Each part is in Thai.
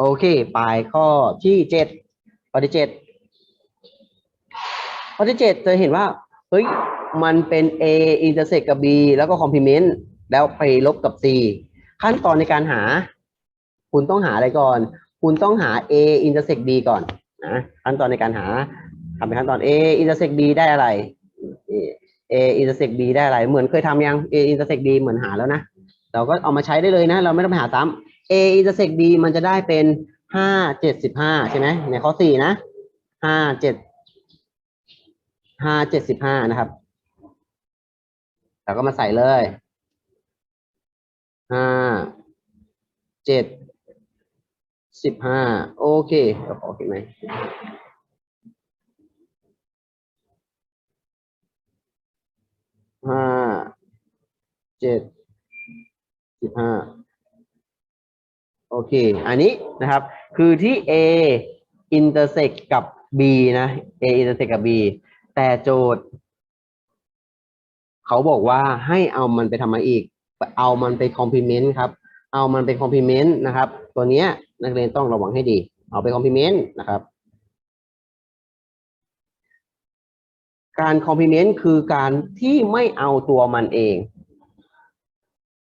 โอเค ไปข้อที่เจ็ดข้อที่เจ็ดข้อที่เจ็ดเธอเห็นว่า เฮ้ย มันเป็น a intersect กับ b แล้วก็ complement แล้วไปลบกับ c ขั้นตอนในการหา คุณต้องหาอะไรก่อน คุณต้องหา a intersect b ก่อนนะขั้นตอนในการหาทำเป็นขั้นตอน a intersect b ได้อะไร a intersect b ได้อะไร เหมือนเคยทำยัง a intersect b เหมือนหาแล้วนะ เราก็เอามาใช้ได้เลยนะ เราไม่ต้องไปหาซ้ำ a intersect b มันจะได้เป็นห้าเจ็ดสิบห้าใช่ไหมในข้อสี่นะห้าเจ็ดห้าเจ็ดสิบห้านะครับเราก็มาใส่เลยห้าเจ็ดสิบห้าโอเคเราขอเขียนไหมห้าเจ็ดสิบห้า เค อันนี้นะครับ คือที่ A intersect กับ B นะ A intersect กับ B แต่โจทย์ เขาบอกว่าให้เอามันไปทำอะไรอีก เอามันไป complement ครับ เอามันไป complement นะครับ ตัวเนี้ยนักเรียนต้องระวังให้ดี เอาไป complement นะครับ การ complement คือการที่ไม่เอาตัวมันเอง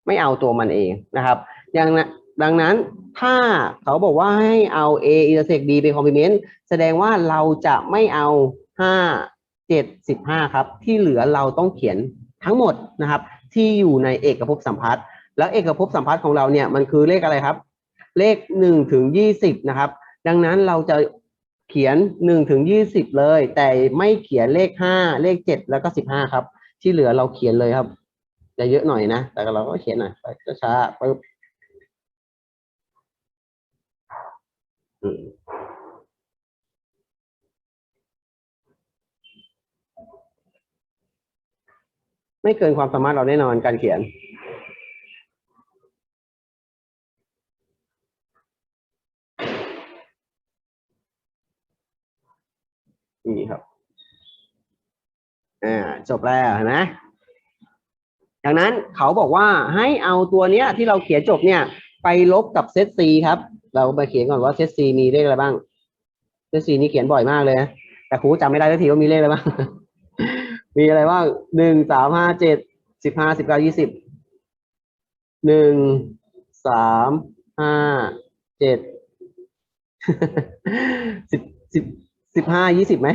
ไม่เอาตัวมันเองนะครับ อย่างนั้น ดังนั้นถ้าเขาบอกว่าให้เอา A intersect B เป็น complement แสดงว่าเราจะไม่เอาห้าเจ็ดสิบห้าครับ ที่เหลือเราต้องเขียนทั้งหมดนะครับ ที่อยู่ในเอกภพสัมพัทธ์แล้วเอกภพสัมพัทธ์ของเราเนี่ยมันคือเลขอะไรครับ เลขหนึ่งถึงยี่สิบนะครับ ดังนั้นเราจะเขียนหนึ่งถึงยี่สิบเลย แต่ไม่เขียนเลขห้าเลขเจ็ดแล้วก็สิบห้าครับ ที่เหลือเราเขียนเลยครับ จะเยอะหน่อยนะ แต่เราก็เขียนหน่อยช้าๆปึ๊บอืม ไม่เกินความสามารถเราแน่นอนการเขียน นี่ครับ อ่า จบแล้วเห็นไหมดังนั้นเขาบอกว่าให้เอาตัวเนี้ยที่เราเขียนจบเนี่ย ไปลบกับเซตซีครับ เรามาเขียนก่อนว่าเซตซีมีเลขอะไรบ้างเซตซีนี่เขียนบ่อยมากเลยนะแต่ครูจำไม่ได้ทันทีว่ามีเลขอะไรบ้าง มีอะไรบ้างหนึ่งสามห้าเจ็ดสิบห้าสิบเก้ายี่สิบหนึ่งสามห้าเจ็ดสิบสิบสิบห้ายี่สิบไหม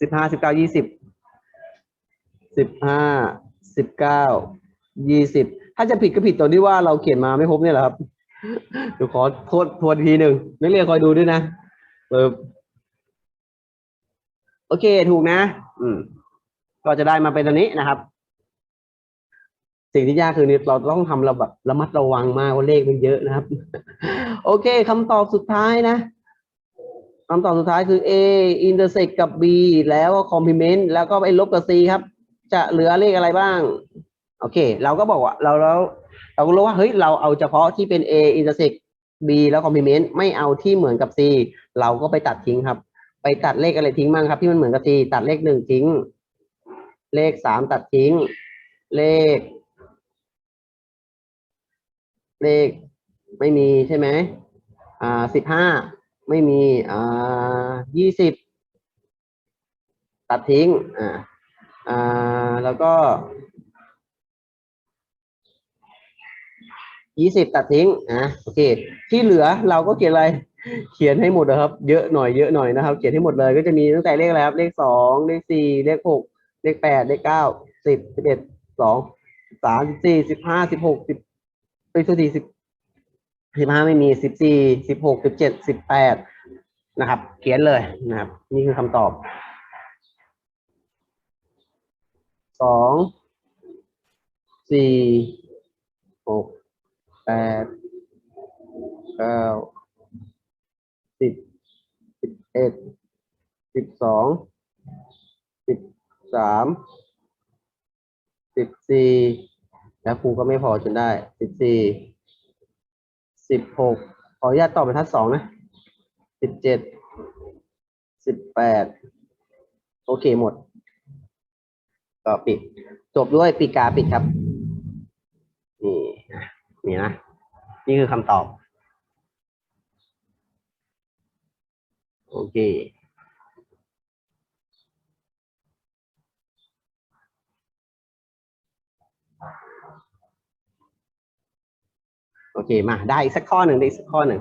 สิบห้าสิบเก้ายี่สิบสิบห้าสิบเก้ายี่สิบ ถ้าจะผิดก็ผิดตรงที่ว่าเราเขียนมาไม่ครบเนี่ยแหละครับเดี๋ยวขอโทษทวนทีหนึ่งนักเรียนคอยดูด้วยนะเปิบโอเคถูกนะ อืม ก็จะได้มาเป็นตัวนี้นะครับ สิ่งที่ยากคือนี่เราต้องทำเราแบบระมัดระวังมากว่าเลขมันเยอะนะครับ โอเคคำตอบสุดท้ายนะคำตอบสุดท้ายคือ A intersect กับ B แล้วก็ complement แล้วก็ไปลบกับ C ครับ จะเหลือเลขอะไรบ้าง โอเค เราก็บอกว่าเราเราเราก็รู้ว่าเฮ้ยเราเอาเฉพาะที่เป็น A intersect B แล้ว complement ไม่เอาที่เหมือนกับ C เราก็ไปตัดทิ้งครับ ไปตัดเลขอะไรทิ้งบ้างครับ ที่มันเหมือนกับ C ตัดเลขหนึ่งทิ้ง เลขสามตัดทิ้ง เลข เลขไม่มีใช่ไหมอ่าสิบห้าไม่มีอ่ายี่สิบตัดทิ้งอ่าอ่าแล้วก็ ยี่สิบตัดทิ้งอะโอเค ที่เหลือเราก็เขียนอะไร เขียนให้หมดนะครับ เยอะหน่อยเยอะหน่อยนะครับ เขียนให้หมดเลยก็จะมีตั้งแต่เลขอะไรครับ เลขสองเลขสี่เลขหกเลขแปดเลขเก้าสิบสิบเอ็ดสองสามสิบสี่สิบห้าสิบหกสิบไปสุดที่สิบสิบห้าไม่มีสิบสี่สิบหกสิบเจ็ดสิบแปดนะครับ เขียนเลยนะครับ นี่คือคำตอบสองสี่หกแปด เก้าสิบสิบเอ็ดสิบสองสิบสามสิบสี่แล้วครูก็ไม่พอจนได้สิบสี่สิบหกขออนุญาตตอบบรรทัดสองนะสิบเจ็ดสิบแปดโอเคหมด ก็ปิด จบด้วยปีกาปิดครับ นี่นะนี่นะ นี่คือคำตอบ โอเค โอเค มาได้สักข้อหนึ่งได้สักข้อหนึ่ง